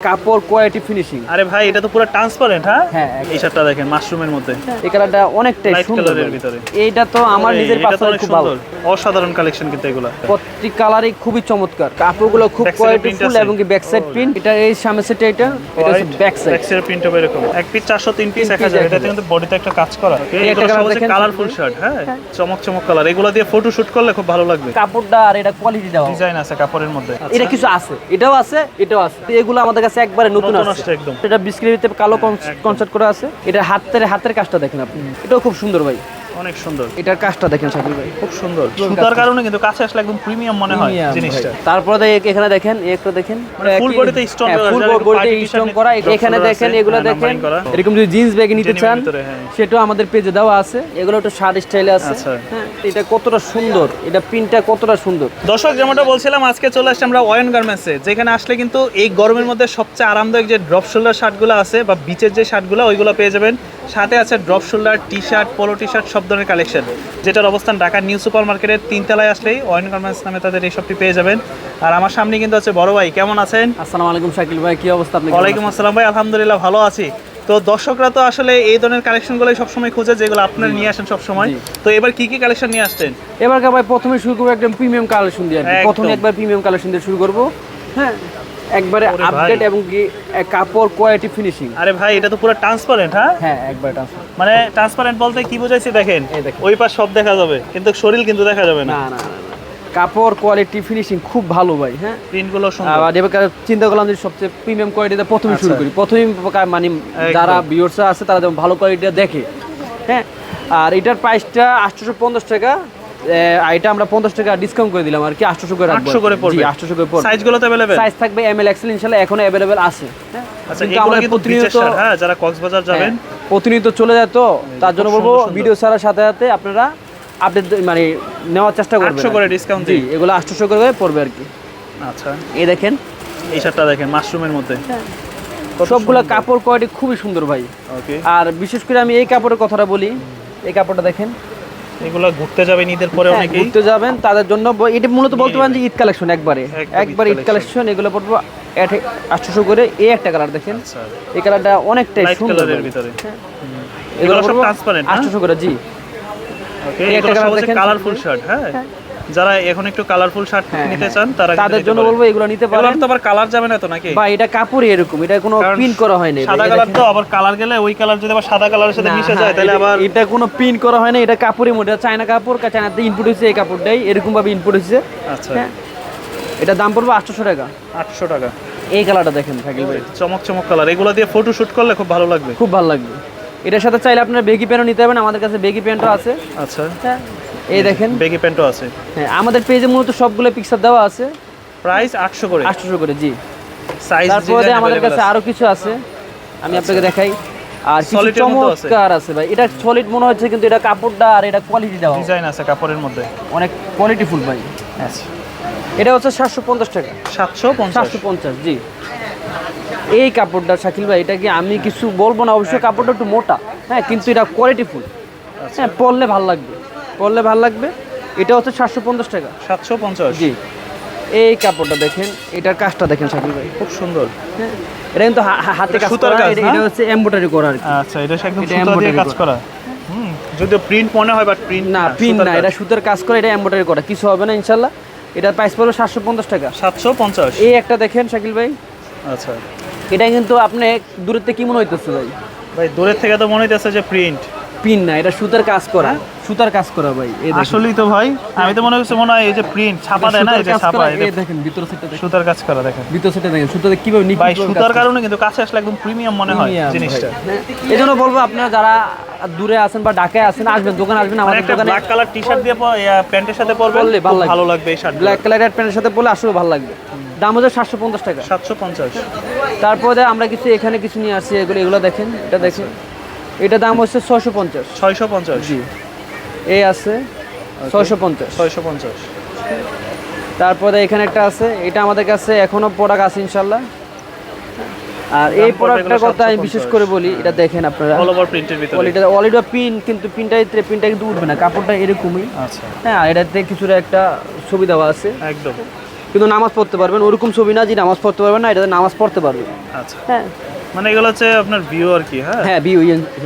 কাপড় quality finishing আরে ভাই এটা তো পুরো ট্রান্সপারেন্ট হ্যাঁ? হ্যাঁ, এই শার্টটা দেখেন মাশরুমের মধ্যে। এই কালারটা অনেকটাই সুন্দর। এর। ভিতরে। এইটা তো আমার নিজের এটা পার্সোনাল খুব ভালো। অসাধারণ কালেকশন কিন্তু এগুলো। প্রত্যেক কালারই খুবই চমৎকার। কাপড়গুলো খুব কোয়ালিটিফুল আছে? এবং কি ব্যাক সাইড প্রিন্ট এটা এই সামনের সেটটা এটা এটা হচ্ছে ব্যাক সাইড ব্যাকসাইড প্রিন্ট হবে এরকম। এক পিস 403 পিস তিন 1000 piece এটাতে কিন্তু বডিতে একটা কাজ করা। এই একটা এগুলো সব colour হচ্ছে দেখেন, কালারফুল শার্ট হ্যাঁ? চমক চমক কালার এগুলো দিয়ে ফটো শুট করলে খুব ভালো লাগবে। কাপড়টা আর এটা কোয়ালিটি দেওয়া ডিজাইন আছে কাপড়ের মধ্যে। এটা কিছু আছে। এটাও আছে এটাও আছে। এগুলো আমাদের কাছে একবারে নতুন আসছে। একদম। এটা বিস্কিটের ভিতরে কালো কনসার্ট করা আছে। এটা হাতের হাতের কাজটা দেখেন আপনি। এটাও খুব সুন্দর ভাই। অনেক সুন্দর। এটার কাজটা দেখেন শাকিল ভাই খুব সুন্দর। সুতার কারণে কিন্তু কাছে আসলে একদম প্রিমিয়াম মনে হয় জিনিসটা। তারপরে এখানে দেখেন একটা দেখেন মানে full body তে stone করা, ফুল বডিতে স্টোন করা এখানে দেখেন এগুলো দেখেন এরকম যদি জিন্স ব্যাগে নিতে চান হ্যাঁ। সেটাও আমাদের পেজে দেওয়া আছে। এগুলো একটু শার্ট স্টাইলে আছে। আচ্ছা। হ্যাঁ এটা কতটা সুন্দর এটা প্রিন্টটা কতটা সুন্দর। দর্শক যেমনটা বলছিলাম আজকে চলে আসছি আমরা ওয়ান গার্মেন্টসে যেখানে আসলে কিন্তু এই গরমের মধ্যে সবচেয়ে আরামদায়ক যে ড্রপ শোল্ডার শার্টগুলো আছে বা বিচের যে শার্টগুলো ওইগুলো পেয়ে যাবেন। সাথে আছে drop shoulder T shirt polo T shirt সব ধরনের কালেকশন। যেটার অবস্থান ঢাকার নিউ সুপার মার্কেটের তিনতলায় আসলেই ওয়ান গার্মেন্টস নামে তাদের এই সবটি পেয়ে যাবেন। আর আমার সামনে কিন্তু আছে বড় ভাই কেমন আছেন? আসসালামু আলাইকুম শাকিল ভাই কি অবস্থা ওয়ালাইকুম আসসালাম ভাই আলহামদুলিল্লাহ ভালো আছি। তো দর্শকরা তো আসলে এই ধরনের কালেকশনগুলোই সবসময় খোঁজে যেগুলো আপনারা নিয়ে আসেন সবসময়। তো এবার কি কি কালেকশন নিয়ে আসছেন? এবার ভাই প্রথমে শুরু করব একদম প্রিমিয়াম কালেকশন দিয়ে। প্রথমে একবার প্রিমিয়াম কালেকশন দিয়ে শুরু করব। হ্যাঁ একবারে আপডেট এবং কি কাপড় কোয়ালিটি ফিনিশিং আরে ভাই এটা তো পুরো ট্রান্সপারেন্ট হ্যাঁ? হ্যাঁ একবার ট্রান্সফার মানে ট্রান্সপারেন্ট বলতে কি বোঝাইছি দেখেন। ওই পাশ সব দেখা যাবে কিন্তু শরীর কিন্তু দেখা যাবে না। না না। কাপড় কোয়ালিটি ফিনিশিং খুব ভালো ভাই হ্যাঁ? প্রিন্টগুলো সুন্দর আবার এবার চিন্তা করলাম যে সবচেয়ে প্রিমিয়াম কোয়ালিটিতে প্রথমে শুরু আচ্ছা। করি। প্রথমেই কা- মানে যারা ভিউয়ার্সরা আছে তারা যেমন ভালো কোয়ালিটিটা দেখে হ্যাঁ? আর এটার প্রাইসটা আটশোশো পঞ্চাশ টাকা আর এটা আমরা পঞ্চাশ টাকা ডিসকাউন্ট করে দিলাম আর কি আটশোশো করে 800 করে পড়বে। আটশোশো করে পড়বে। সাইজগুলো অ্যাভেলেবেল সাইজ থাকবে এম এল এক্সেল ইনশাল্লাহ এখনও অ্যাভেলেবেল আছে। হ্যাঁ? আচ্ছা এগুলো কিন্তু প্রতিনিয়ত হ্যাঁ যারা কক্সবাজার যাবেন হ্যাঁ, প্রতিনিয়ত চলে যায় তো তার জন্য বলব। ভিডিও ছাড়ার সাথে সাথে আপনারা আপডেট মানে নেওয়ার চেষ্টা করবেন 800 করে জি দিই। এগুলো আটশোশো করে পড়বে আর কি। আচ্ছা। এই দেখেন। এই শার্টটা দেখেন মাশরুমের মধ্যে। সবগুলো কাপড় কোয়ালিটি খুবই সুন্দর ভাই। ওকে আর বিশেষ করে আমি এই কাপড়ের কথাটা বলি। এই কাপড়টা দেখেন। এগুলো ঘুরতে যাবেন ঈদের পরে হ্যাঁ, অনেকেই। ঘুরতে যাবেন তাদের জন্য এটা মূলত বলতে পারেন যে ঈদ কালেকশন একবারে। একবারে ঈদ কালেকশন এগুলো পড়ব। আটশোশো করে এই একটা কালার দেখেন। আচ্ছা। এই কালারটা অনেকটাই সুন্দর কালারের ভিতরে। হ্যাঁ। এগুলো সব করে জি। ওকে দেখেন। কালারফুল শার্ট হ্যাঁ। যারা এখন একটু কালারফুল শার্ট হ্যাঁ, নিতে হ্যাঁ। চান তারা তাদের জন্য বলব এগুলো নিতে পারেন। তো আবার কালার যাবে না তো নাকি? বা এটা কাপড়ই এরকম এটা কোনো পিন করা হয়নি। সাদা কালার তো আবার কালার গেলে ওই কালার যদি আবার সাদা কালারের সাথে মিশে যায় তাহলে আবার এটা কোনো পিন করা হয় না এটা কাপড়ের মধ্যে চায়না কাপড় চায়নাতে ইনপুট হচ্ছে এই কাপড়টাই এরকম ভাবে ইনপুট হচ্ছে আচ্ছা। হ্যাঁ। এটা দাম পড়বে আটশোশো টাকা। আটশো টাকা। এই কালারটা দেখেন থাকি ভাই। চমক চমক কালার এগুলো দিয়ে ফটো শুট করলে খুব ভালো লাগবে। খুব ভালো লাগবে। এটার সাথে চাইলে আপনার বেগি প্যান্টও নিতে পারবেন আমাদের কাছে বেগি প্যান্টও আছে। আচ্ছা। হ্যাঁ। এই দেখেন। বেগি প্যান্টও আছে। হ্যাঁ আমাদের পেজে মূলত সবগুলো পিকচার দেওয়া আছে। প্রাইস আটশো করে। আটশোশো করে জি। সাইজ তারপরে আমাদের কাছে আরও কিছু আছে। আমি আপনাকে দেখাই। আর কিছু? চমৎকার আছে ভাই। এটা সলিড মনে হচ্ছে কিন্তু এটা কাপড়টা আর এটা কোয়ালিটি দেওয়া ডিজাইন আছে কাপড়ের মধ্যে। অনেক কোয়ালিটি ফুল ভাই। আচ্ছা। এটা হচ্ছে সাতশো পঞ্চাশ টাকা। সাতশো পঞ্চাশ। সাতশো পঞ্চাশ জি। এই কাপড়টা শাকিল ভাই এটা কি আমি কিছু বলব না? অবশ্যই কাপড়টা একটু মোটা। হ্যাঁ কিন্তু এটা কোয়ালিটি ফুল হ্যাঁ পরলে ভালো লাগবে। পরলে ভালো লাগবে? এটা হচ্ছে সাতশো পঞ্চাশ টাকা। সাতশো পঞ্চাশ। জি। এই কাপড়টা দেখেন এটার কাজটা দেখেন শাকিল ভাই। খুব সুন্দর। হ্যাঁ এটা কিন্তু হাতে কাজ করা এটা হচ্ছে এমব্রয়ডারি করা আচ্ছা এটা একদম এটা সুতা দিয়ে কাজ করা। যদিও প্রিন্ট মনে হয় বাট প্রিন্ট না পিন না এটা সুতার কাজ করে এটা এমব্রয়ডারি করা কিছু হবে না ইনশাল্লাহ। এটার প্রাইস পড়বে সাতশো পঞ্চাশ টাকা। সাতশো পঞ্চাশ। এই একটা দেখেন শাকিল ভাই। আচ্ছা। এটা কিন্তু আপনি দূরের থেকে কি মনে হইতেছে ভাই। ভাই দূরের থেকে তো মনে হইতেছে যে প্রিন্ট পিন না এটা সুতার কাজ করা। সুতার কাজ করা ভাই আসলেই তো ভাই আমি তো মনে করছি মনে হয় এই যে প্রিন্ট ছাপা দেয় না এই যে ছাপা এই দেখেন ভিতর সেটটা দেখেন। সুতার কাজ করা দেখেন। ভিতর সেটটা দেখেন সুতাতে কীভাবে নিখুঁত ভাই সুতার কারণে কিন্তু কাছে আসলে একদম প্রিমিয়াম মনে হয় জিনিসটা। ভাই। হ্যাঁ, এই জন্য বলব আপনারা যারা দূরে আছেন বা ঢাকায় আছেন আসবেন দোকানে আসবেন মানে আমাদের একটা দোকানে ব্ল্যাক কালার টি শার্ট দিয়ে প্যান্টের সাথে পরবেন পরলে ভালো লাগবে। এই শার্ট ব্ল্যাক কালারের প্যান্টের সাথে পরলে আসলে ভালো লাগবে। দাম হচ্ছে সাতশো পঞ্চাশ টাকা। সাতশো পঞ্চাশ। তারপরে আমরা কিছু এখানে কিছু নিয়ে আসছি এগুলো এগুলো দেখেন এটা দেখেন। এটা দাম হচ্ছে ছয়শো পঞ্চাশ। ছয়শো পঞ্চাশ। জি। এই আছে ছয়শো পঞ্চাশ। ছয়শো পঞ্চাশ। তারপরে এখানে একটা আছে এটা আমাদের কাছে এখনও প্রোডাক্ট আছে ইনশাল্লাহ আর এই প্রোডাক্টটার কথা আমি বিশেষ করে বলি এটা দেখেন আপনারা। অল ওভার প্রিন্টের ভিতরে। পিন কিন্তু পিনটা পিনটা কিন্তু উঠবে না কাপড়টা এরকমই। আচ্ছা। হ্যাঁ এটাতে কিছুটা একটা ছবি দেওয়া আছে। একদম। কিন্তু নামাজ পড়তে পারবেন ওরকম ছবি না যে নামাজ পড়তে পারবেন না এটাতে নামাজ পড়তে পারবেন আচ্ছা। হ্যাঁ। মানে এগুলো হচ্ছে আপনার ভিউ আর কি হ্যাঁ? হ্যাঁ বিউ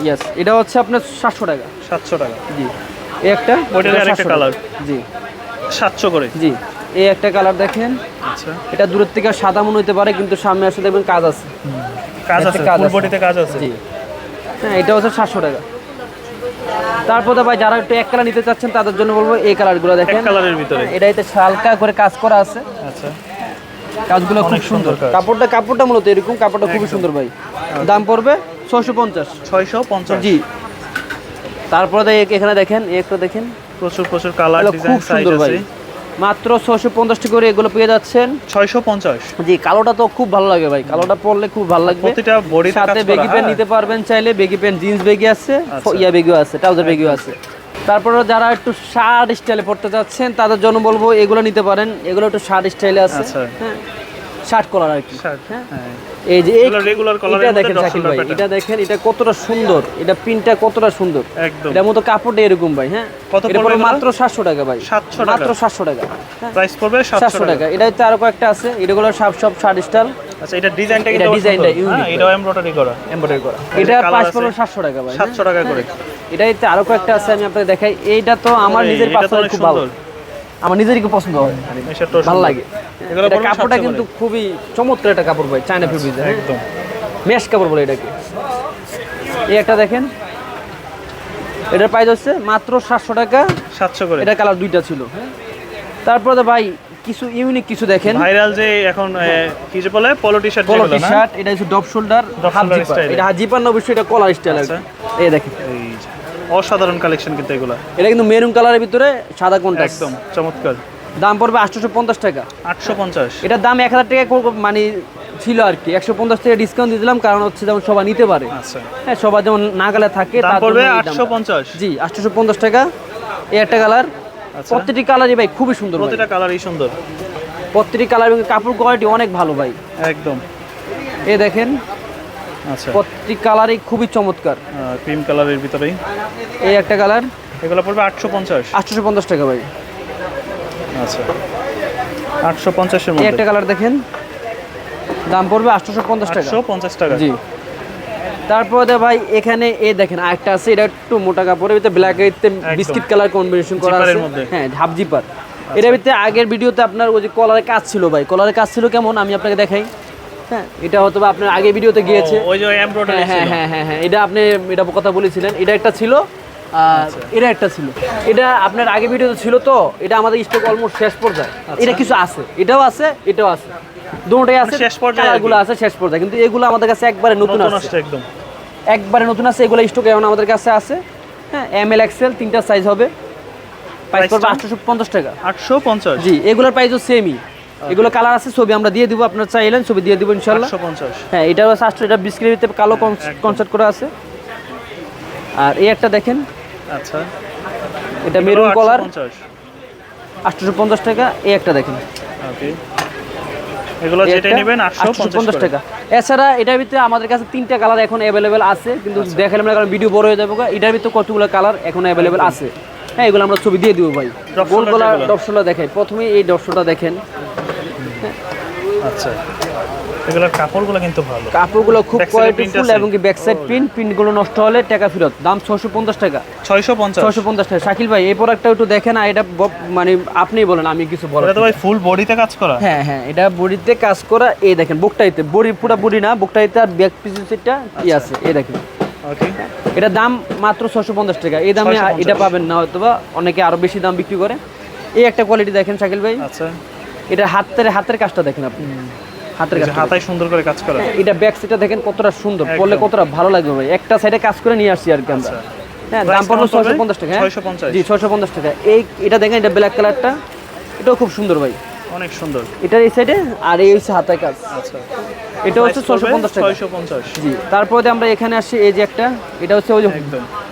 ইয়াস এটা হচ্ছে আপনার সাতশো টাকা। সাতশো টাকা। জি। এই একটা আরেকটা 700 জি। সাতশো করে? জি। এই একটা কালার দেখেন। আচ্ছা। এটা দূরের থেকে সাদা মনে হতে পারে কিন্তু সামনে আসে দেখবেন কাজ আছে। কাজ আছে ফুল। বডিতে কাজ আছে? জি। হ্যাঁ এটা হচ্ছে সাতশো টাকা। তারপরে ভাই যারা একটু এক কালার নিতে চাচ্ছেন তাদের জন্য বলব এই কালারগুলো এক দেখেন। কালারের ভিতরে? এটা এতে হালকা করে কাজ করা আছে। আচ্ছা। কাজগুলো খুব সুন্দর কাপড়টা কাপড়টা মূলত এরকম কাপড়টা খুবই সুন্দর ভাই। দাম পড়বে ছশো পঞ্চাশ। ছয়শো পঞ্চাশ। জি। তারপরে এখানে দেখেন একটা দেখেন। প্রচুর প্রচুর কালার ডিজাইন সাইজ আছে। মাত্র ছশো পঞ্চাশ টাকা করে এগুলো পেয়ে যাচ্ছেন। ছয়শো পঞ্চাশ। জি কালোটা তো খুব ভালো লাগে ভাই। কালোটা পরলে খুব ভালো লাগবে। প্রতিটা কাজ সাথে বেগি প্যান্ট? নিতে পারবেন চাইলে। বেগি প্যান্ট জিন্স বেগি আছে আচ্ছা। ইয়া বেগিও আছে ট্রাউজার বেগিও আছে। তারপরে যারা একটু শার্ট স্টাইলে পড়তে চাচ্ছেন তাদের জন্য বলব এগুলো নিতে পারেন। এগুলো একটু শার্ট স্টাইলে আছে। আচ্ছা। হ্যাঁ। শার্ট কলার আর কি। হ্যাঁ? হ্যাঁ। এই যে এগুলো এটা দেখেন শাকিল ভাই এটা দেখেন এটা কতটা সুন্দর এটা প্রিন্টটা কতটা সুন্দর। একদম। এটার মতো কাপড়টা এরকম ভাই হ্যাঁ? কত পড়বে পড়বে মাত্র সাতশো টাকা ভাই। 700 টাকা? মাত্র সাতশো টাকা হ্যাঁ? প্রাইস পড়বে সাতশো সাতশো টাকা। এটা হচ্ছে আরও কয়েকটা আছে। এটাগুলো সব সব শার্ট স্টাইল আচ্ছা এটা ডিজাইনটা এটা কিন্তু ডিজাইনটা সুন্দর। unique হ্যাঁ ভাই। এটাও এমব্রয়ডারি করা। এমব্রয়ডারি করা। এটা প্রাইস পড়বে সাতশো টাকা ভাই হ্যাঁ? টাকা করে। এটা এতে আরও কয়েকটা আছে আমি আপনাকে দেখাই। এইটা তো আমার নিজের এটা পার্সোনাল খুব ভালো। আমার নিজেরই খুব পছন্দ হয়। ভালো লাগে। কাপড়টা কিন্তু খুবই চমৎকার একটা কাপড় ভাই চায়না ফেব্রিক একদম। মেশ কাপড় বলে এটাকে। এই একটা দেখেন। এটার প্রাইস হচ্ছে মাত্র সাতশো টাকা। সাতশো করে। এটা কালার দুইটা ছিল। তারপরে তো ভাই কিছু ইউনিক কিছু দেখেন। ভাইরাল যে এখন কি যে বলে পলো টি শার্ট পলো টি শার্ট এটা হচ্ছে ডপ শোল্ডার হাফ জিপার এটা হাফ জিপার না অবশ্যই এটা কলার স্টাইল আচ্ছা। এই দেখেন। অসাধারণ কালেকশন কিন্তু এগুলা। এটা কিন্তু মেরুন কালারের ভিতরে সাদা কোনটা একদম চমৎকার। দাম পড়বে আটশোশো পঞ্চাশ টাকা। আটশো পঞ্চাশ। এটার দাম এক হাজার টাকা মানে ছিল আর কি। একশো পঞ্চাশ টাকা ডিসকাউন্ট দিয়ে দিলাম কারণ হচ্ছে যেমন সবাই নিতে পারে। আচ্ছা। হ্যাঁ সবাই যেমন নাগালে থাকে দাম পড়বে। আটশো পঞ্চাশ। জি আটশোশো পঞ্চাশ টাকা। এই একটা কালার প্রত্যেকটি কালারই ভাই খুবই সুন্দর। প্রতিটা কালারই সুন্দর। প্রত্যেকটি কালার এবং কাপড় কোয়ালিটি অনেক ভালো ভাই। একদম। এ দেখেন আচ্ছা। প্রত্যেকটি কালারই খুবই চমৎকার। ক্রিম কালারের ভিতরেই? এই একটা কালার? এগুলো পড়বে আটশো পঞ্চাশ। আটশোশো পঞ্চাশ টাকা ভাই। আচ্ছা। আটশো পঞ্চাশের এই মধ্যে। একটা কালার দেখেন। দাম পড়বে আটশোশো পঞ্চাশ টাকা। পঞ্চাশ টাকা। জি। তারপরে দে ভাই এখানে এ দেখেন আরেকটা আছে এটা একটু মোটা কাপড়ের ভিতরে ব্ল্যাক এর বিস্কিট কালার কম্বিনেশন করা আছে। হ্যাঁ ঝাপ জিপার এটার ভিতরে আগের ভিডিওতে আপনার ওই যে কলারের কাজ ছিল ভাই কলারের কাজ ছিল কেমন? আমি আপনাকে দেখাই। হ্যাঁ এটা হয়তো আপনার আগের ভিডিওতে গিয়েছে। ওই যে এমব্রয়ডারি হ্যাঁ হ্যাঁ হ্যাঁ হ্যাঁ এটা আপনি এটা কথা বলেছিলেন এটা একটা ছিল আচ্ছা। এটা একটা ছিল। এটা আপনার আগে ভিডিওতে ছিল তো এটা আমাদের স্টক অলমোস্ট শেষ পর্যায়ে। এটা কিছু আছে এটাও আছে এটাও আছে। দুটোই আছে আচ্ছা। মানে শেষ পর্যায়ে। কালারগুলো আছে শেষ পর্যায়ে কিন্তু এগুলো আমাদের কাছে একবারে নতুন আছে। একদম। একবারে নতুন আছে এগুলো স্টক এখন আমাদের কাছে আছে। হ্যাঁ এম এল এক্সেল তিনটা সাইজ হবে। প্রাইস পড়বে টা? আটশোশো পঞ্চাশ টাকা। আটশো পঞ্চাশ। জি এগুলোর প্রাইসও সেমই এগুলো কালার আছে ছবি আমরা দিয়ে দিব আপনার চাইলেন ছবি দিয়ে দিব ইনশাল্লাহ আটশো পঞ্চাশ। হ্যাঁ এটা হচ্ছে আটশো এটা বিস্কিটের ভিতরে কালো কনসার্ট করা আছে। আর এই একটা দেখেন আচ্ছা। এটা মেরুন কলার আটশোশো পঞ্চাশ। টাকা এই একটা দেখেন। ওকে। এগুলো যেটা নেবেন 850 টাকা। এছাড়া এটার ভিতরে আমাদের কাছে তিনটা কালার এখন অ্যাভেলেবেল আছে কিন্তু আচ্ছা। দেখালাম না কারণ ভিডিও বড় হয়ে যাবে। এটার ভিতরে কতগুলো কালার এখন অ্যাভেলেবেল আছে? হ্যাঁ এগুলো আমরা ছবি দিয়ে দিব ভাই। গোল গোলা যেগুলো। দেখাই। প্রথমে এই ডপসোটা দেখেন। আচ্ছা। এগুলোর কাপড়গুলো কিন্তু ভালো। কাপড়গুলো খুব Back side এ print কোয়ালিটিফুল এবং কি ব্যাক সাইড প্রিন্ট প্রিন্টগুলো নষ্ট হলে টাকা ফেরত। দাম ছশো পঞ্চাশ টাকা। ছয়শো পঞ্চাশ। ছশো পঞ্চাশ টাকা। শাকিল ভাই এই প্রোডাক্টটা একটু দেখেন আর এটা মানে আপনিই বলেন আমি কিছু বলার এটা তো ভাই ফুল বডিতে কাজ করা? হ্যাঁ হ্যাঁ এটা বডিতে কাজ করা। এই দেখেন বুকটাইতে। বডি পুরো বডি না বুকটাইতে আর ব্যাক ই আছে এই দেখেন। এটা দাম মাত্র ছশো পঞ্চাশ টাকা। এই দামে এটা পাবেন না হয়তো বা অনেকে আরও বেশি দাম বিক্রি করে। এই একটা কোয়ালিটি দেখেন শাকিল ভাই। আচ্ছা। এটা হাতের হাতের কাজটা দেখেন আপনি। হাতের যে হাতায় সুন্দর করে কাজ করা। এটা ব্যাক সাইডটা দেখেন কতটা সুন্দর। পড়লে কতটা ভালো লাগবে ভাই। একটা সাইডে কাজ করে নিয়ে আসছি আর কি আমরা। আচ্ছা। হ্যাঁ দাম পড়ল ছয়শো পঞ্চাশ টাকা হ্যাঁ? জি ছয়শো পঞ্চাশ টাকা। এই এটা দেখেন এটা ব্ল্যাক কালারটা এটাও খুব সুন্দর ভাই। অনেক সুন্দর। এটা এই সাইডে আর এই হচ্ছে হাতের কাজ। আচ্ছা। এটা হচ্ছে ছয়শো পঞ্চাশ টাকা। ছয়শো পঞ্চাশ। জি তারপরে আমরা এখানে আসি এই যে একটা। এটা হচ্ছে ওই যে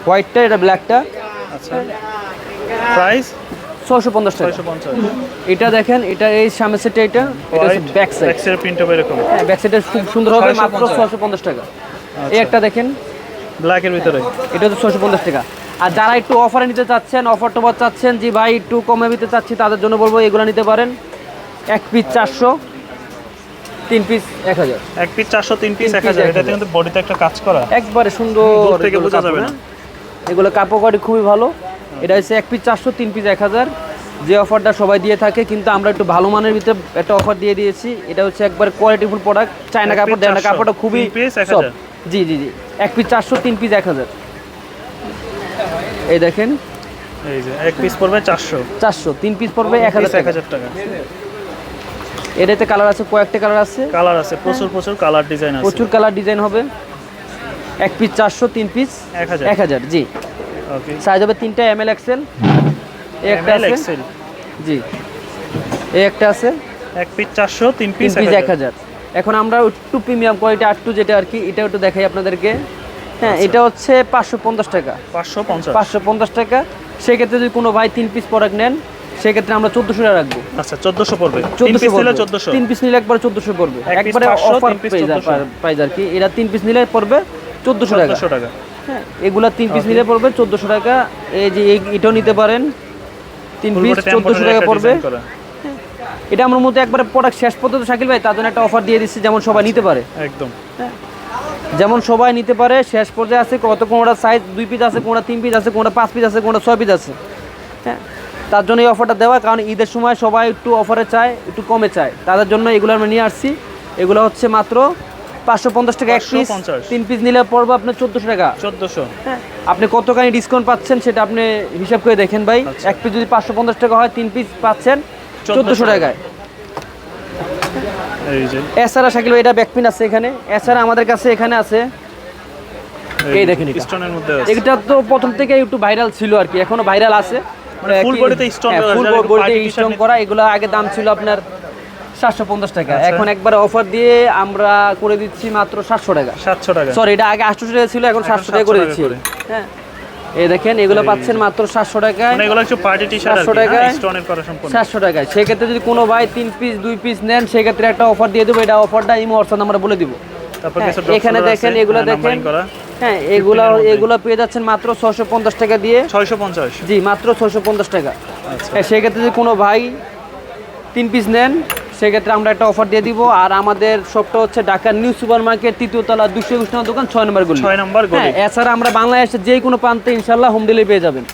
হোয়াইটটা এটা ব্ল্যাকটা আচ্ছা। প্রাইস ছয়শো পঞ্চাশ টাকা। এটা দেখেন এটা এই সামনের সাইডটা এটা এটা back side back side print হবে এরকম। হ্যাঁ ব্যাক সাইডটা খুব সুন্দর হবে মাত্র ছয়শো পঞ্চাশ। টাকা। এই একটা দেখেন। ব্ল্যাকের ভিতরে। এটা হচ্ছে ছয়শো পঞ্চাশ টাকা। আর যারা একটু অফারে নিতে চাচ্ছেন অফার টফার চাচ্ছেন যে ভাই একটু কমে নিতে চাচ্ছি তাদের জন্য বলব এগুলো নিতে পারেন। এক পিস চারশো তিন পিস এক হাজার। এক পিস চারশো তিন পিস এক হাজার। এটাতে কিন্তু বডিতে একটা কাজ করা। একবারে সুন্দর দূর থেকে বোঝা যাবে না। এগুলো কাপড় খুবই ভালো। এটা হচ্ছে এক পিস চারশো তিন পিস এক হাজার। যে অফারটা সবাই দিয়ে থাকে কিন্তু আমরা একটু ভালো মানের ভিতরে একটা অফার দিয়ে দিয়েছি। এটা হচ্ছে একবার কোয়ালিটিফুল প্রোডাক্ট চায়না কাপড় piece দেয় না কাপড়টা খুবই। জি জি জি। এক পিস চারশো তিন পিস এক হাজার। এই দেখেন। এই যে এক পিস পড়বে চারশো। চারশো তিন পিস পড়বে এক হাজার এক টাকা। হাজার টাকা। এটাতে কালার আছে কয়েকটা কালার আছে। কালার আছে প্রচুর প্রচুর কালার ডিজাইন আছে। প্রচুর কালার ডিজাইন হবে। এক পিস চারশো তিন পিস এক হাজার। এক হাজার জি। সাইজ হবে তিনটা এম এল এক্সেল একটা ML আছে। জি। এই একটা আছে। এক পিস চারশো তিন পিস পিস এক হাজার। এখন আমরা একটু প্রিমিয়াম কোয়ালিটি যেটা আর কি এটা একটু দেখাই আপনাদেরকে। হ্যাঁ আচ্ছা। এটা হচ্ছে পাঁচশো পঞ্চাশ টাকা। পাঁচশো পঞ্চাশ। পাঁচশো পঞ্চাশ টাকা। সেক্ষেত্রে যদি কোনো ভাই তিন পিস প্রোডাক্ট নেন সেক্ষেত্রে আমরা চোদ্দোশো টাকা রাখব। আচ্ছা চোদ্দশো পড়বে। তিন চোদ্দোশো পিস নিলে চোদ্দশো। তিন পিস নিলে একবার চোদ্দোশো পড়বে। একবারে অফার তিন 1400 প্রাইস আর কি। এরা তিন পিস নিলে পড়বে চোদ্দোশো টাকা। টাকা। হ্যাঁ এগুলা তিন পিস নিলে পড়বে চোদ্দোশো টাকা। এই যে এটাও নিতে পারেন। তিন পিস চোদ্দোশো টাকা পড়বে। এটা আমার মধ্যে একবারে প্রোডাক্ট শেষ পর্যন্ত শাকিল ভাই তার জন্য একটা অফার দিয়ে দিচ্ছি যেমন সবাই নিতে পারে। একদম। যেমন সবাই নিতে পারে শেষ পর্যায়ে আছে কত কোনোটা সাইজ দুই পিস আছে কোনোটা তিন পিস আছে কোনোটা পাঁচ পিস আছে কোনোটা ছয় পিস আছে। হ্যাঁ? তার জন্য এই অফারটা দেওয়া কারণ ঈদের সময় সবাই একটু অফারে চায় একটু কমে চায়। তাদের জন্য এগুলো আমরা নিয়ে আসছি। এগুলো হচ্ছে মাত্র পাঁচশো পঞ্চাশ টাকা এক পিস 550 তিন পিস নিলে পড়বে আপনার চোদ্দোশো টাকা। চোদ্দশো। হ্যাঁ। আপনি কতখানি ডিসকাউন্ট পাচ্ছেন সেটা আপনি হিসাব করে দেখেন ভাই। আচ্ছা। এক পিস যদি পাঁচশো পঞ্চাশ টাকা হয় তিন পিস পাচ্ছেন 1400 টাকায়। এই যে। এছাড়া শাকিল এটা ব্যাকপিন আছে এখানে। এছাড়া আমাদের কাছে এখানে আছে। এই দেখেন এটা। স্টোনের মধ্যে আছে। এটা তো প্রথম থেকে একটু ভাইরাল ছিল আর কি। এখনও ভাইরাল আছে। full bodyতে stone ফুল বডিতে স্টোন করা এগুলো আগে দাম ছিল আপনার সাতশো পঞ্চাশ টাকা। আচ্ছা। এখন একবার অফার দিয়ে আমরা করে দিচ্ছি মাত্র সাতশো টাকা। সাতশো টাকা। সরি এটা আগে আটশো টাকা ছিল এখন সাতশো টাকা করে দিচ্ছি। হ্যাঁ। এই দেখেন এগুলো পাচ্ছেন মাত্র সাতশো টাকায়। মানে এগুলো একটু পার্টি টি শার্ট 700 টাকায়। সাতশো টাকায়। সেক্ষেত্রে যদি কোনো ভাই তিন পিস দুই পিস নেন সেক্ষেত্রে একটা অফার দিয়ে দেবো এটা অফারটা ইমো হোয়াটসঅ্যাপ আমরা বলে দিব। হ্যাঁ, এখানে দেখেন এগুলো হ্যাঁ, দেখেন। হ্যাঁ এগুলো 15 এর মধ্যে। এগুলো পেয়ে যাচ্ছেন মাত্র ছশো পঞ্চাশ টাকা দিয়ে। ছয়শো পঞ্চাশ। জি মাত্র ছশো পঞ্চাশ টাকা। আচ্ছা। হ্যাঁ সেক্ষেত্রে যদি কোনো ভাই তিন পিস নেন সেক্ষেত্রে আমরা একটা অফার দিয়ে দিব। আর আমাদের শপটা হচ্ছে ঢাকার নিউ সুপার মার্কেট তৃতীয় তলা দুশো একুশ নম্বর দোকান ছয় নম্বর গলি। ছয় নম্বর হ্যাঁ এছাড়া আমরা বাংলাদেশের যে কোনো প্রান্তে ইনশাল্লাহ হোম ডেলিভারি পেয়ে যাবেন।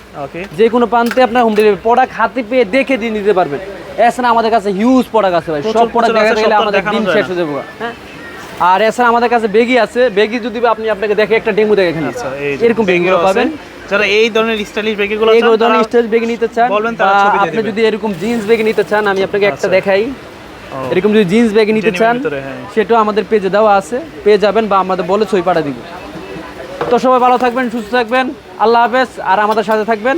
যে কোনো প্রান্তে আপনার হোম ডেলিভারি প্রোডাক্ট হাতে পেয়ে দেখে দিয়ে নিতে পারবেন। এছাড়া আমাদের কাছে হিউজ প্রোডাক্ট আছে ভাই। সব প্রোডাক্ট দেখাতে গেলে আমাদের দিন শেষ হয়ে যাব হ্যাঁ? আর এছাড়া আমাদের কাছে বেগি আছে। বেগি যদি আপনি আপনাকে দেখে একটা ডেমো দেখে এখানে আচ্ছা এরকম বেগিগুলো পাবেন। যারা এই ধরনের স্টাইলিশ ব্যাগগুলো এই ধরনের স্টেজ বেগে নিতে চান বলবেন, তারা ছবি আপনি যদি এরকম জিন্স বেগে নিতে চান আমি আপনাকে একটা আচ্ছা। দেখাই। এরকম যদি জিন্স ব্যাগে নিতে চান হ্যাঁ। সেটাও আমাদের পেজে দেওয়া আছে। পেয়ে যাবেন বা আমাদের বলে ছই পাঠা দিব। তো সবাই ভালো থাকবেন সুস্থ থাকবেন। আল্লাহ হাফেজ আর আমাদের সাথে থাকবেন।